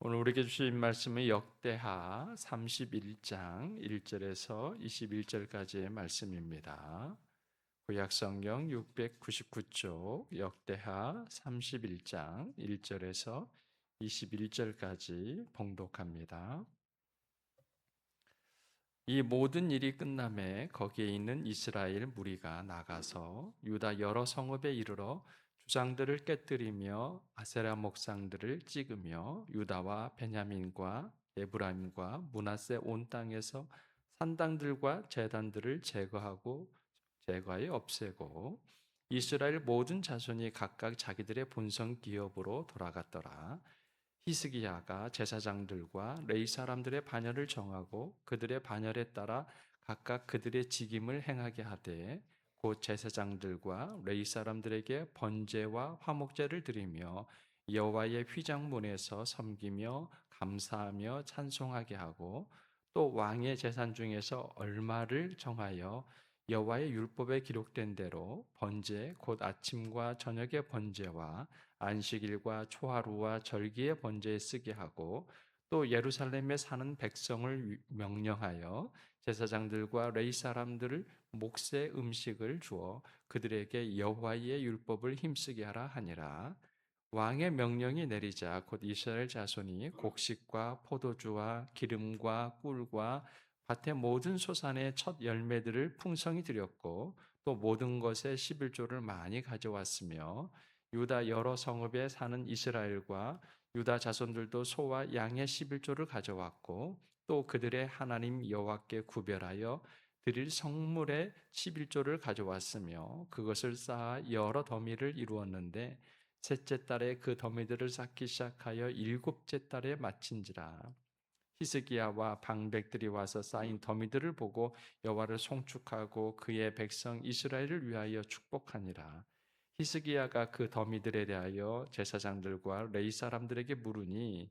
오늘 우리에게 주신 말씀은 역대하 31장 1절에서 21절까지의 말씀입니다. 구약 성경 699쪽 역대하 31장 1절에서 21절까지 봉독합니다. 이 모든 일이 끝남에 거기에 있는 이스라엘 무리가 나가서 유다 여러 성읍에 이르러 주장들을 깨뜨리며 아세라 목상들을 찍으며 유다와 베냐민과 에브라임과 문하세 온 땅에서 산당들과 제단들을 제거하고 제거하여 없애고 이스라엘 모든 자손이 각각 자기들의 본성 기업으로 돌아갔더라. 히스기야가 제사장들과 레이 사람들의 반열을 정하고 그들의 반열에 따라 각각 그들의 직임을 행하게 하되 곧 제사장들과 레이 사람들에게 번제와 화목제를 드리며 여호와의 휘장문에서 섬기며 감사하며 찬송하게 하고 또 왕의 재산 중에서 얼마를 정하여 여호와의 율법에 기록된 대로 번제 곧 아침과 저녁의 번제와 안식일과 초하루와 절기의 번제에 쓰게 하고 또 예루살렘에 사는 백성을 명령하여 제사장들과 레이 사람들을 목세 음식을 주어 그들에게 여호와의 율법을 힘쓰게 하라 하니라. 왕의 명령이 내리자 곧 이스라엘 자손이 곡식과 포도주와 기름과 꿀과 밭의 모든 소산의 첫 열매들을 풍성히 드렸고 또 모든 것에 11조를 많이 가져왔으며 유다 여러 성읍에 사는 이스라엘과 유다 자손들도 소와 양의 11조를 가져왔고 또 그들의 하나님 여호와께 구별하여 드릴 성물의 11조를 가져왔으며 그것을 쌓아 여러 더미를 이루었는데 셋째 달에 그 더미들을 쌓기 시작하여 일곱째 달에 마친지라. 히스기야와 방백들이 와서 쌓인 더미들을 보고 여호와를 송축하고 그의 백성 이스라엘을 위하여 축복하니라. 히스기야가 그 더미들에 대하여 제사장들과 레이 사람들에게 물으니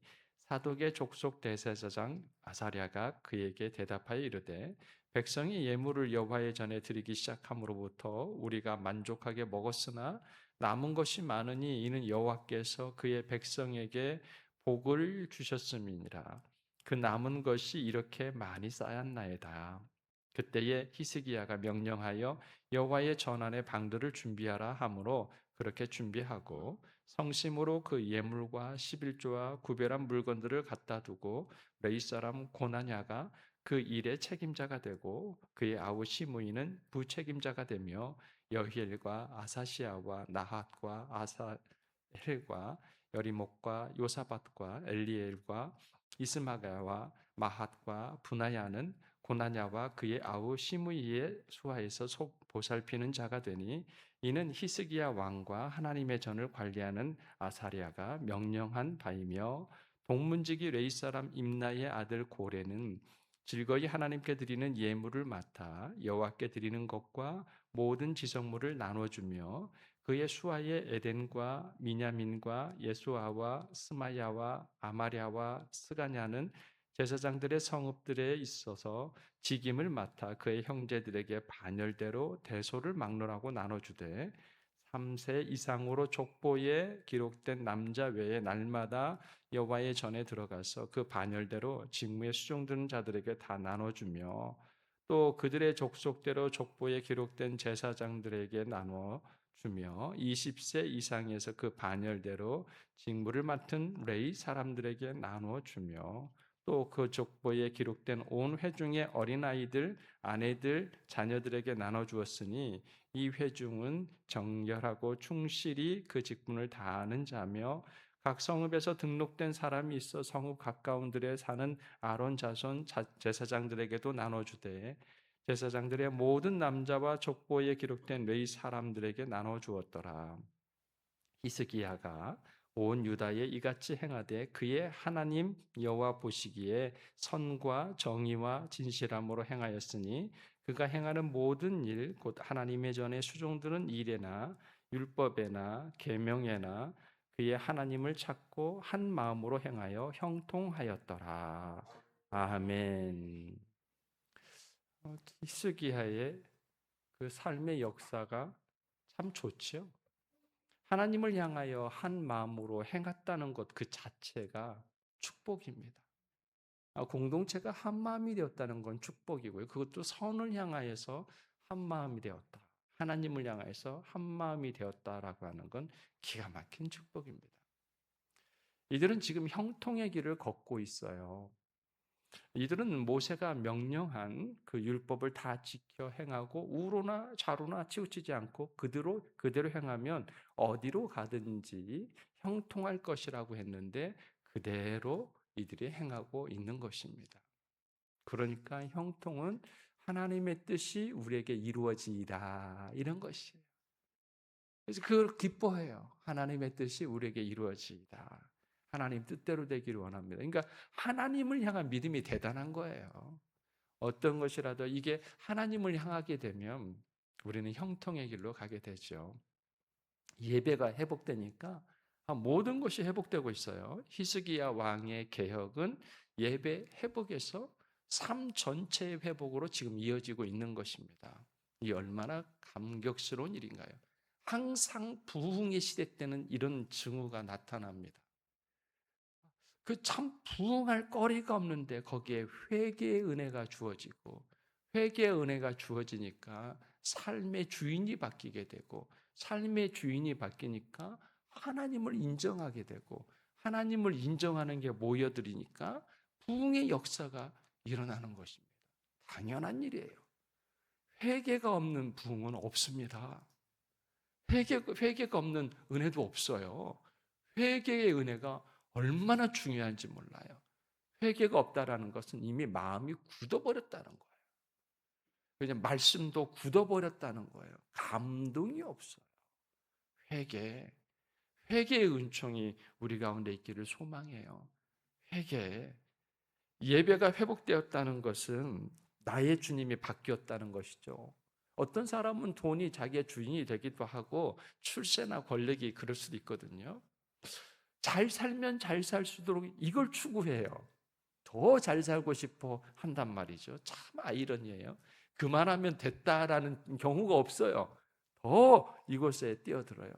사독의 족속 대제사장 아사랴가 그에게 대답하여 이르되 백성이 예물을 여호와의 전에 드리기 시작함으로부터 우리가 만족하게 먹었으나 남은 것이 많으니 이는 여호와께서 그의 백성에게 복을 주셨음이니라. 그 남은 것이 이렇게 많이 쌓였나이다. 그때에 히스기야가 명령하여 여호와의 전안의 방들을 준비하라 하므로 그렇게 준비하고 성심으로 그 예물과 11조와 구별한 물건들을 갖다 두고 레이 사람 고나냐가 그 일의 책임자가 되고 그의 아우 시므이는 부책임자가 되며 여히엘과 아사시아와 나핫과 아사헬과 여리목과 요사밭과 엘리엘과 이스마가와 마핫과 분하야는 고나냐와 그의 아우 시므이의 수하에서 보살피는 자가 되니 이는 히스기야 왕과 하나님의 전을 관리하는 아사리아가 명령한 바이며 동문지기 레이 사람 임나의 아들 고레는 즐거이 하나님께 드리는 예물을 맡아 여호와께 드리는 것과 모든 지성물을 나눠주며 그의 수하의 에덴과 미냐민과 예수아와 스마야와 아마랴와 스가냐는 제사장들의 성읍들에 있어서 직임을 맡아 그의 형제들에게 반열대로 대소를 막론하고 나눠주되 3세 이상으로 족보에 기록된 남자 외에 날마다 여호와의 전에 들어가서 그 반열대로 직무에 수종드는 자들에게 다 나눠주며 또 그들의 족속대로 족보에 기록된 제사장들에게 나눠 주며 20세 이상에서 그 반열대로 직무를 맡은 레이 사람들에게 나눠 주며 또 그 족보에 기록된 온 회중의 어린아이들, 아내들, 자녀들에게 나눠 주었으니 이 회중은 정결하고 충실히 그 직분을 다하는 자며 각 성읍에서 등록된 사람이 있어 성읍 가까운들에 사는 아론 자손 제사장들에게도 나눠 주되 제사장들의 모든 남자와 족보에 기록된 레이 사람들에게 나눠 주었더라. 히스기야가 온 유다에 이같이 행하되 그의 하나님 여호와 보시기에 선과 정의와 진실함으로 행하였으니 그가 행하는 모든 일 곧 하나님의 전에 수종드는 일에나 율법에나 계명에나 그의 하나님을 찾고 한 마음으로 행하여 형통하였더라. 아멘. 어, 히스기야의 그 삶의 역사가 참 좋죠. 하나님을 향하여 한 마음으로 행했다는 것 그 자체가 축복입니다. 아, 공동체가 한 마음이 되었다는 건 축복이고요. 그것도 선을 향하여서 한 마음이 되었다. 하나님을 향하여서 한 마음이 되었다라고 하는 건 기가 막힌 축복입니다. 이들은 지금 형통의 길을 걷고 있어요. 이들은 모세가 명령한 그 율법을 다 지켜 행하고 우로나 좌로나 치우치지 않고 그대로 그대로 행하면 어디로 가든지 형통할 것이라고 했는데 그대로 이들이 행하고 있는 것입니다. 그러니까 형통은 하나님의 뜻이 우리에게 이루어지이다 이런 것이에요. 그래서 그걸 기뻐해요. 하나님의 뜻이 우리에게 이루어지이다. 하나님 뜻대로 되기를 원합니다. 그러니까 하나님을 향한 믿음이 대단한 거예요. 어떤 것이라도 이게 하나님을 향하게 되면 우리는 형통의 길로 가게 되죠. 예배가 회복되니까 모든 것이 회복되고 있어요. 히스기야 왕의 개혁은 예배 회복에서 삶 전체의 회복으로 지금 이어지고 있는 것입니다. 이 얼마나 감격스러운 일인가요? 항상 부흥의 시대 때는 이런 증후가 나타납니다. 그 참 부흥할 거리가 없는데 거기에 회개의 은혜가 주어지고 회개의 은혜가 주어지니까 삶의 주인이 바뀌게 되고 삶의 주인이 바뀌니까 하나님을 인정하게 되고 하나님을 인정하는 게 모여들이니까 부흥의 역사가 일어나는 것입니다. 당연한 일이에요. 회개가 없는 부흥은 없습니다. 회개, 회개가 없는 은혜도 없어요. 회개의 은혜가 얼마나 중요한지 몰라요. 회개가 없다라는 것은 이미 마음이 굳어버렸다는 거예요. 그냥 말씀도 굳어버렸다는 거예요. 감동이 없어요. 회개. 회개의 은총이 우리 가운데 있기를 소망해요. 회개. 예배가 회복되었다는 것은 나의 주님이 바뀌었다는 것이죠. 어떤 사람은 돈이 자기의 주인이 되기도 하고 출세나 권력이 그럴 수도 있거든요. 잘 살면 잘 살수록 이걸 추구해요. 더 잘 살고 싶어 한단 말이죠. 참 아이러니예요. 그만하면 됐다라는 경우가 없어요. 더 이것에 뛰어들어요.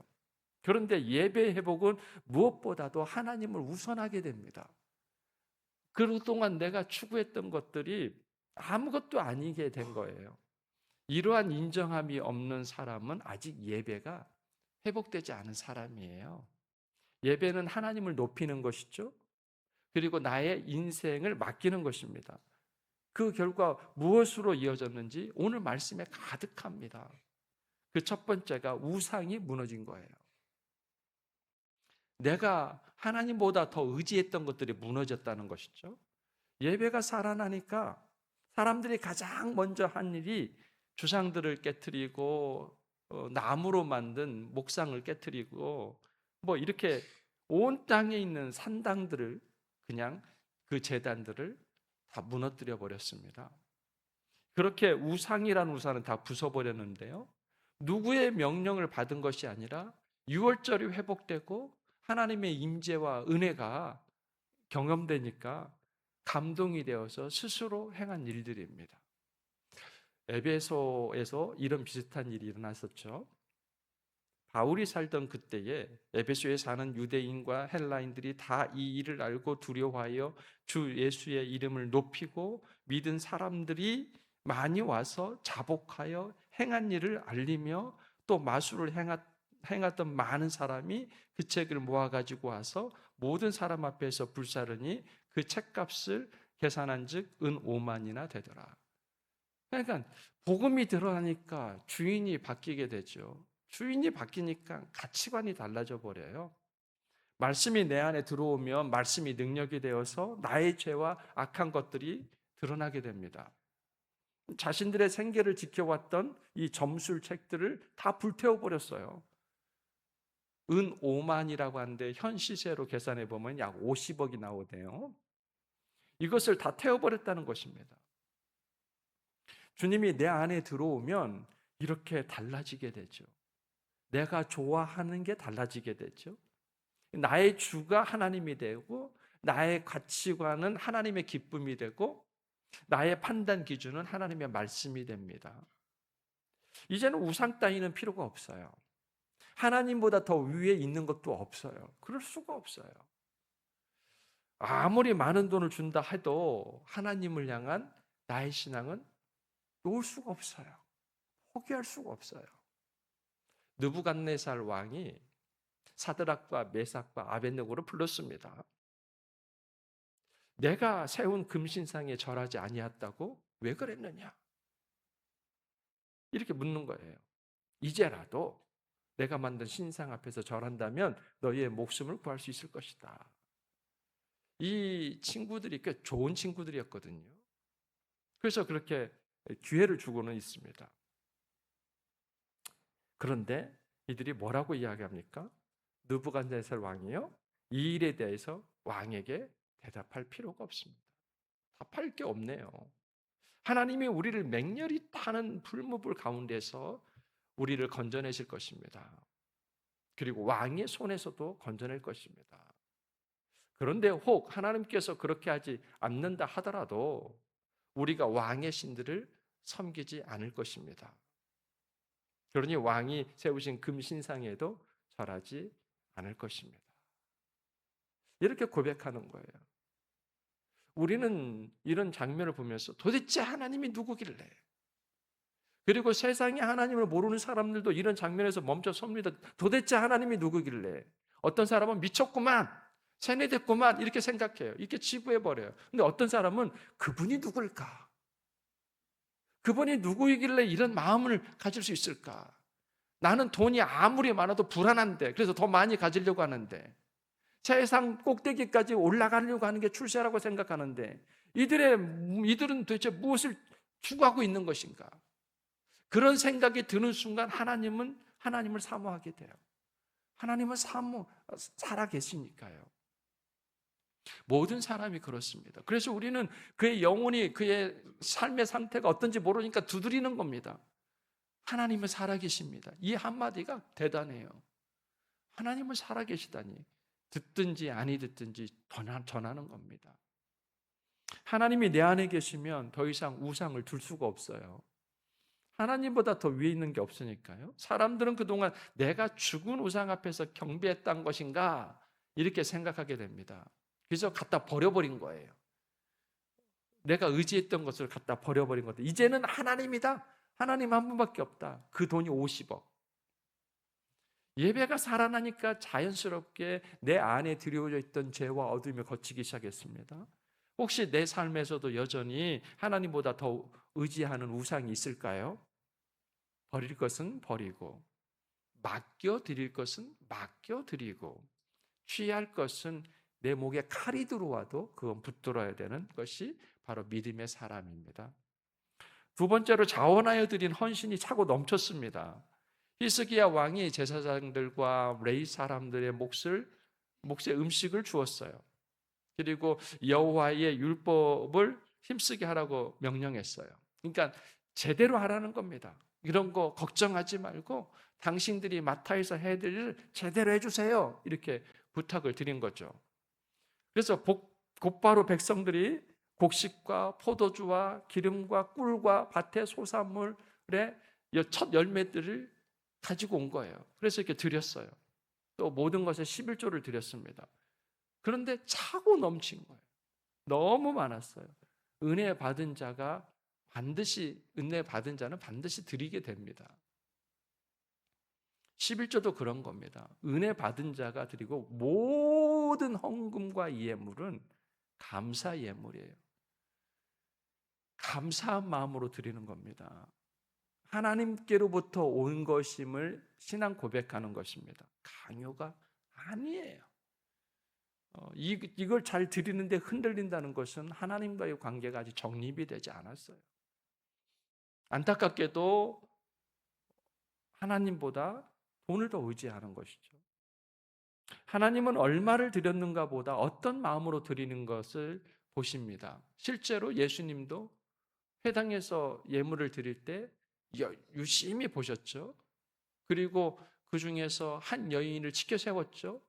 그런데 예배 회복은 무엇보다도 하나님을 우선하게 됩니다. 그동안 내가 추구했던 것들이 아무것도 아니게 된 거예요. 이러한 인정함이 없는 사람은 아직 예배가 회복되지 않은 사람이에요. 예배는 하나님을 높이는 것이죠. 그리고 나의 인생을 맡기는 것입니다. 그 결과 무엇으로 이어졌는지 오늘 말씀에 가득합니다. 그 첫 번째가 우상이 무너진 거예요. 내가 하나님보다 더 의지했던 것들이 무너졌다는 것이죠. 예배가 살아나니까 사람들이 가장 먼저 한 일이 주상들을 깨뜨리고 어, 나무로 만든 목상을 깨뜨리고 뭐 이렇게 온 땅에 있는 산당들을 그냥 그 재단들을 다 무너뜨려 버렸습니다. 그렇게 우상이란 우상은 다 부숴버렸는데요. 누구의 명령을 받은 것이 아니라 6월절이 회복되고 하나님의 임재와 은혜가 경험되니까 감동이 되어서 스스로 행한 일들입니다. 에베소에서 이런 비슷한 일이 일어났었죠. 바울이 살던 그때에 에베소에 사는 유대인과 헬라인들이 다 이 일을 알고 두려워하여 주 예수의 이름을 높이고 믿은 사람들이 많이 와서 자복하여 행한 일을 알리며 또 마술을 행하, 행했던 많은 사람이 그 책을 모아가지고 와서 모든 사람 앞에서 불사르니 그 책값을 계산한 즉 은 5만이나 되더라. 그러니까 복음이 드러나니까 주인이 바뀌게 되죠. 주인이 바뀌니까 가치관이 달라져 버려요. 말씀이 내 안에 들어오면 말씀이 능력이 되어서 나의 죄와 악한 것들이 드러나게 됩니다. 자신들의 생계를 지켜왔던 이 점술 책들을 다 불태워 버렸어요. 은 5만이라고 하는데 현 시세로 계산해 보면 약 50억이 나오대요. 이것을 다 태워 버렸다는 것입니다. 주님이 내 안에 들어오면 이렇게 달라지게 되죠. 내가 좋아하는 게 달라지게 되죠. 나의 주가 하나님이 되고 나의 가치관은 하나님의 기쁨이 되고 나의 판단 기준은 하나님의 말씀이 됩니다. 이제는 우상 따위는 필요가 없어요. 하나님보다 더 위에 있는 것도 없어요. 그럴 수가 없어요. 아무리 많은 돈을 준다 해도 하나님을 향한 나의 신앙은 놓을 수가 없어요. 포기할 수가 없어요. 느부갓네살 왕이 사드락과 메삭과 아벤느고를 불렀습니다. 내가 세운 금신상에 절하지 아니했다고 왜 그랬느냐? 이렇게 묻는 거예요. 이제라도 내가 만든 신상 앞에서 절한다면 너희의 목숨을 구할 수 있을 것이다. 이 친구들이 꽤 좋은 친구들이었거든요. 그래서 그렇게 기회를 주고는 있습니다. 그런데 이들이 뭐라고 이야기합니까? 느부갓네살 왕이요. 이 일에 대해서 왕에게 대답할 필요가 없습니다. 답할 게 없네요. 하나님이 우리를 맹렬히 타는 불무불 가운데서 우리를 건져내실 것입니다. 그리고 왕의 손에서도 건져낼 것입니다. 그런데 혹 하나님께서 그렇게 하지 않는다 하더라도 우리가 왕의 신들을 섬기지 않을 것입니다. 그러니 왕이 세우신 금신상에도 절하지 않을 것입니다. 이렇게 고백하는 거예요. 우리는 이런 장면을 보면서 도대체 하나님이 누구길래? 그리고 세상에 하나님을 모르는 사람들도 이런 장면에서 멈춰 섭니다. 도대체 하나님이 누구길래? 어떤 사람은 미쳤구만, 세뇌됐구만, 이렇게 생각해요. 이렇게 치부해버려요. 근데 어떤 사람은 그분이 누굴까? 그분이 누구이길래 이런 마음을 가질 수 있을까? 나는 돈이 아무리 많아도 불안한데, 그래서 더 많이 가지려고 하는데, 세상 꼭대기까지 올라가려고 하는 게 출세라고 생각하는데, 이들의, 이들은 도대체 무엇을 추구하고 있는 것인가? 그런 생각이 드는 순간 하나님은 하나님을 사모하게 돼요. 하나님은 사모, 살아 계시니까요. 모든 사람이 그렇습니다. 그래서 우리는 그의 영혼이 그의 삶의 상태가 어떤지 모르니까 두드리는 겁니다. 하나님은 살아계십니다. 이 한마디가 대단해요. 하나님은 살아계시다니 듣든지 아니 듣든지 전하는 겁니다. 하나님이 내 안에 계시면 더 이상 우상을 둘 수가 없어요. 하나님보다 더 위에 있는 게 없으니까요. 사람들은 그동안 내가 죽은 우상 앞에서 경배했던 것인가 이렇게 생각하게 됩니다. 그래서 갖다 버려버린 거예요. 내가 의지했던 것을 갖다 버려버린 것들. 이제는 하나님이다. 하나님 한 분밖에 없다. 그 돈이 50억. 예배가 살아나니까 자연스럽게 내 안에 들여져 있던 죄와 어둠이 거치기 시작했습니다. 혹시 내 삶에서도 여전히 하나님보다 더 의지하는 우상이 있을까요? 버릴 것은 버리고, 맡겨 드릴 것은 맡겨 드리고, 취할 것은 내 목에 칼이 들어와도 그건 붙들어야 되는 것이 바로 믿음의 사람입니다. 두 번째로 자원하여 드린 헌신이 차고 넘쳤습니다. 히스기야 왕이 제사장들과 레이 사람들의 몫을 몫의 음식을 주었어요. 그리고 여호와의 율법을 힘쓰게 하라고 명령했어요. 그러니까 제대로 하라는 겁니다. 이런 거 걱정하지 말고 당신들이 마타에서 해드릴 일 제대로 해주세요. 이렇게 부탁을 드린 거죠. 그래서 곧바로 백성들이 곡식과 포도주와 기름과 꿀과 밭의 소산물의 첫 열매들을 가지고 온 거예요. 그래서 이렇게 드렸어요. 또 모든 것에 11조를 드렸습니다. 그런데 차고 넘친 거예요. 너무 많았어요. 은혜 받은 자가 반드시 은혜 받은 자는 반드시 드리게 됩니다. 11조도 그런 겁니다. 은혜 받은 자가 드리고 모 든 헌금과 예물은 감사 예물이에요. 감사한 마음으로 드리는 겁니다. 하나님께로부터 온 것임을 신앙 고백하는 것입니다. 강요가 아니에요. 어, 이, 이걸 잘 드리는데 흔들린다는 것은 하나님과의 관계가 아직 정립이 되지 않았어요. 안타깝게도 하나님보다 돈을 더 의지하는 것이죠. 하나님은 얼마를 드렸는가 보다 어떤 마음으로 드리는 것을 보십니다. 실제로 예수님도 회당에서 예물을 드릴 때 유심히 보셨죠. 그리고 그 중에서 한 여인을 지켜 세웠죠.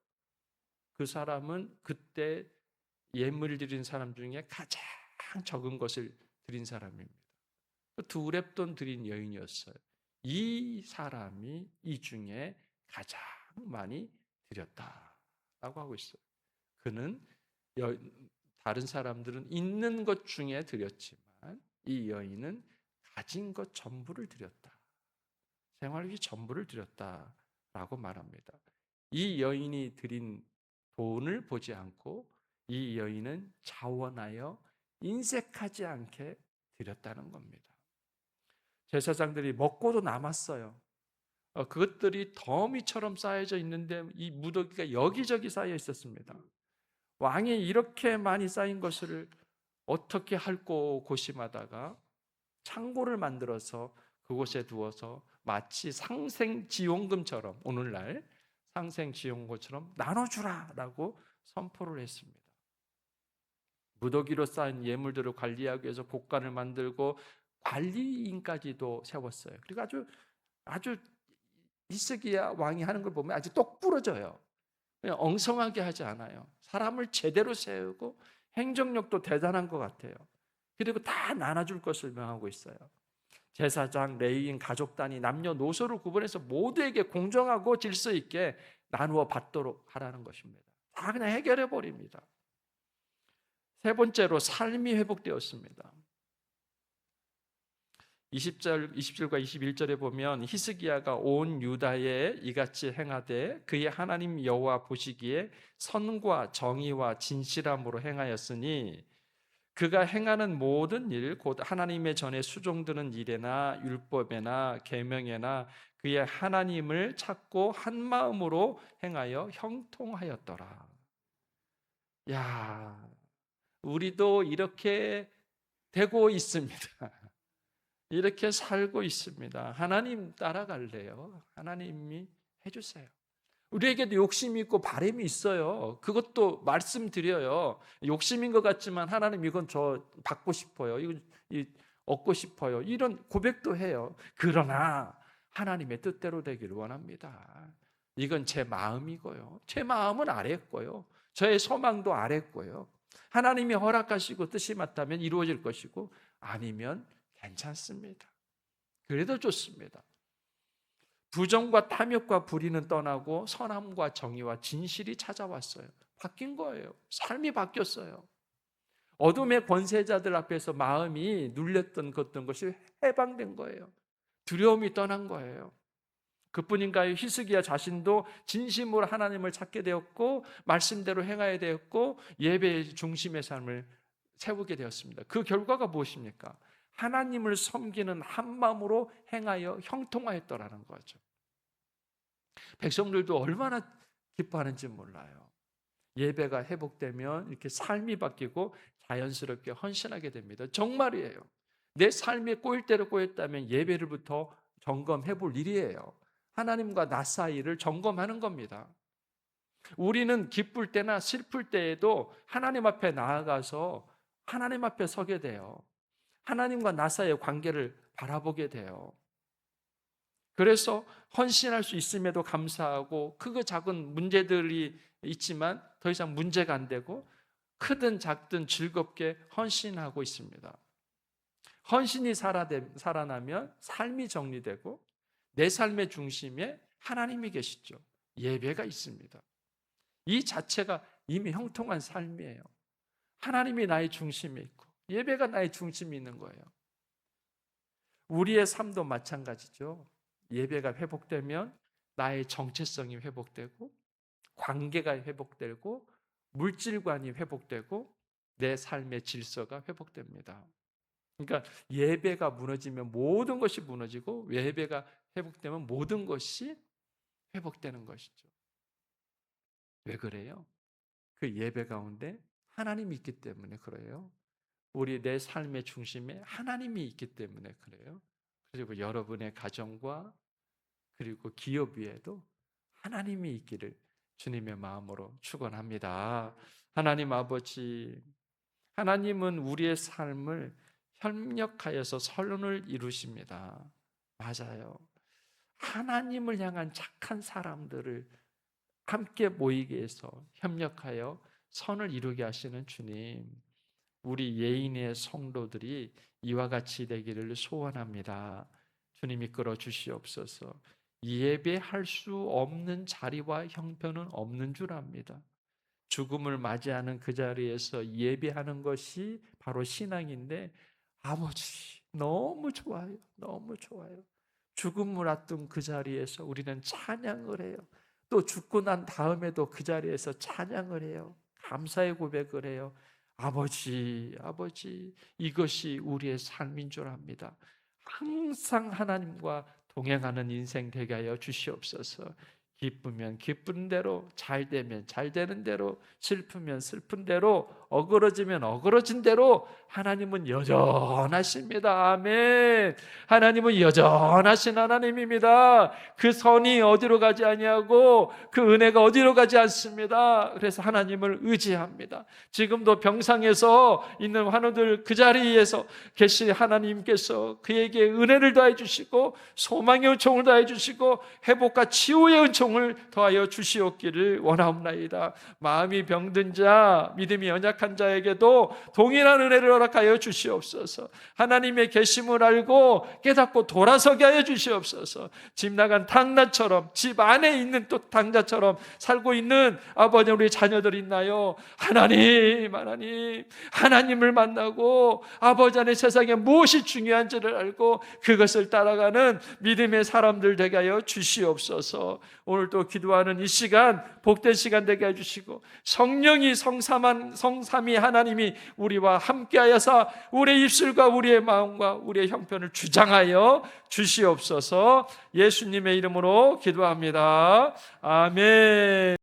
그 사람은 그때 예물을 드린 사람 중에 가장 적은 것을 드린 사람입니다. 두 랩돈 드린 여인이었어요. 이 사람이 이 중에 가장 많이 드렸다 라고 하고 있어요. 그는 여, 다른 사람들은 있는 것 중에 드렸지만 이 여인은 가진 것 전부를 드렸다. 생활비 전부를 드렸다 라고 말합니다. 이 여인이 드린 돈을 보지 않고 이 여인은 자원하여 인색하지 않게 드렸다는 겁니다. 제사장들이 먹고도 남았어요. 어, 그것들이 더미처럼 쌓여져 있는데 이 무더기가 여기저기 쌓여 있었습니다. 왕이 이렇게 많이 쌓인 것을 어떻게 할고 고심하다가 창고를 만들어서 그곳에 두어서 마치 상생지원금처럼 오늘날 상생지원금처럼 나눠주라라고 선포를 했습니다. 무더기로 쌓인 예물들을 관리하기 위해서 곡간을 만들고 관리인까지도 세웠어요. 그리고 아주 아주 이스기야 왕이 하는 걸 보면 아주 똑부러져요. 그냥 엉성하게 하지 않아요. 사람을 제대로 세우고 행정력도 대단한 것 같아요. 그리고 다 나눠줄 것을 명하고 있어요. 제사장, 레이인, 가족 단위, 남녀 노소를 구분해서 모두에게 공정하고 질서 있게 나누어 받도록 하라는 것입니다. 다 그냥 해결해 버립니다. 세 번째로 삶이 회복되었습니다. 20절, 20절과 21절에 보면 히스기야가 온 유다에 이같이 행하되 그의 하나님 여호와 보시기에 선과 정의와 진실함으로 행하였으니 그가 행하는 모든 일 곧 하나님의 전에 수종드는 일에나 율법에나 계명에나 그의 하나님을 찾고 한 마음으로 행하여 형통하였더라. 야, 우리도 이렇게 되고 있습니다. 이렇게 살고 있습니다. 하나님 따라갈래요. 하나님이 해주세요. 우리에게도 욕심이 있고 바람이 있어요. 그것도 말씀드려요. 욕심인 것 같지만 하나님 이건 저 받고 싶어요. 이거 얻고 싶어요. 이런 고백도 해요. 그러나 하나님의 뜻대로 되기를 원합니다. 이건 제 마음이고요. 제 마음은 아랬고요. 저의 소망도 아랬고요. 하나님이 허락하시고 뜻이 맞다면 이루어질 것이고 아니면 괜찮습니다. 그래도 좋습니다. 부정과 탐욕과 불의는 떠나고 선함과 정의와 진실이 찾아왔어요. 바뀐 거예요. 삶이 바뀌었어요. 어둠의 권세자들 앞에서 마음이 눌렸던 것던 것이 해방된 거예요. 두려움이 떠난 거예요. 그뿐인가요? 히스기야 자신도 진심으로 하나님을 찾게 되었고 말씀대로 행하야 되었고 예배의 중심의 삶을 세우게 되었습니다. 그 결과가 무엇입니까? 하나님을 섬기는 한 마음으로 행하여 형통하였더라는 거죠. 백성들도 얼마나 기뻐하는지 몰라요. 예배가 회복되면 이렇게 삶이 바뀌고 자연스럽게 헌신하게 됩니다. 정말이에요. 내 삶이 꼬일 대로 꼬였다면 예배를부터 점검해 볼 일이에요. 하나님과 나 사이를 점검하는 겁니다. 우리는 기쁠 때나 슬플 때에도 하나님 앞에 나아가서 하나님 앞에 서게 돼요. 하나님과 나 사이의 관계를 바라보게 돼요. 그래서 헌신할 수 있음에도 감사하고 크고 작은 문제들이 있지만 더 이상 문제가 안 되고 크든 작든 즐겁게 헌신하고 있습니다. 헌신이 살아나면 삶이 정리되고 내 삶의 중심에 하나님이 계시죠. 예배가 있습니다. 이 자체가 이미 형통한 삶이에요. 하나님이 나의 중심에 있고 예배가 나의 중심이 있는 거예요. 우리의 삶도 마찬가지죠. 예배가 회복되면 나의 정체성이 회복되고 관계가 회복되고 물질관이 회복되고 내 삶의 질서가 회복됩니다. 그러니까 예배가 무너지면 모든 것이 무너지고 예배가 회복되면 모든 것이 회복되는 것이죠. 왜 그래요? 그 예배 가운데 하나님이 있기 때문에 그래요. 우리 내 삶의 중심에 하나님이 있기 때문에 그래요. 그리고 여러분의 가정과 그리고 기업 위에도 하나님이 있기를 주님의 마음으로 축원합니다. 하나님 아버지, 하나님은 우리의 삶을 협력하여서 선론을 이루십니다. 맞아요. 하나님을 향한 착한 사람들을 함께 모이게 해서 협력하여 선을 이루게 하시는 주님. 우리 예인의 성도들이 이와 같이 되기를 소원합니다. 주님이 끌어 주시옵소서. 예배할 수 없는 자리와 형편은 없는 줄 압니다. 죽음을 맞이하는 그 자리에서 예배하는 것이 바로 신앙인데 아버지 너무 좋아요. 너무 좋아요. 죽음을 앞둔 그 자리에서 우리는 찬양을 해요. 또 죽고 난 다음에도 그 자리에서 찬양을 해요. 감사의 고백을 해요. 아버지, 아버지, 이것이 우리의 삶인 줄 압니다. 항상 하나님과 동행하는 인생 되게 하여 주시옵소서. 기쁘면 기쁜 대로, 잘 되면 잘 되는 대로, 슬프면 슬픈 대로, 어그러지면 어그러진 대로 하나님은 여전하십니다. 아멘. 하나님은 여전하신 하나님입니다. 그 선이 어디로 가지 아니하고 그 은혜가 어디로 가지 않습니다. 그래서 하나님을 의지합니다. 지금도 병상에서 있는 환우들 그 자리에서 계신 하나님께서 그에게 은혜를 더해 주시고 소망의 은총을 더해 주시고 회복과 치유의 은총을 더하여 주시옵기를 원하옵나이다. 마음이 병든 자, 믿음이 연약 한 자에게도 동일한 은혜를 허락하여 주시옵소서. 하나님의 계심을 알고 깨닫고 돌아서게 하여 주시옵소서. 집 나간 당나처럼 집 안에 있는 또 당자처럼 살고 있는 아버지 우리 자녀들 있나요? 하나님, 하나님, 하나님을 만나고 아버지 안에 세상에 무엇이 중요한지를 알고 그것을 따라가는 믿음의 사람들 되게 하여 주시옵소서. 오늘 또 기도하는 이 시간 복된 시간 되게 해 주시고 성령이 성삼한 성 삼이 하나님이 우리와 함께하여서 우리의 입술과 우리의 마음과 우리의 형편을 주장하여 주시옵소서. 예수님의 이름으로 기도합니다. 아멘.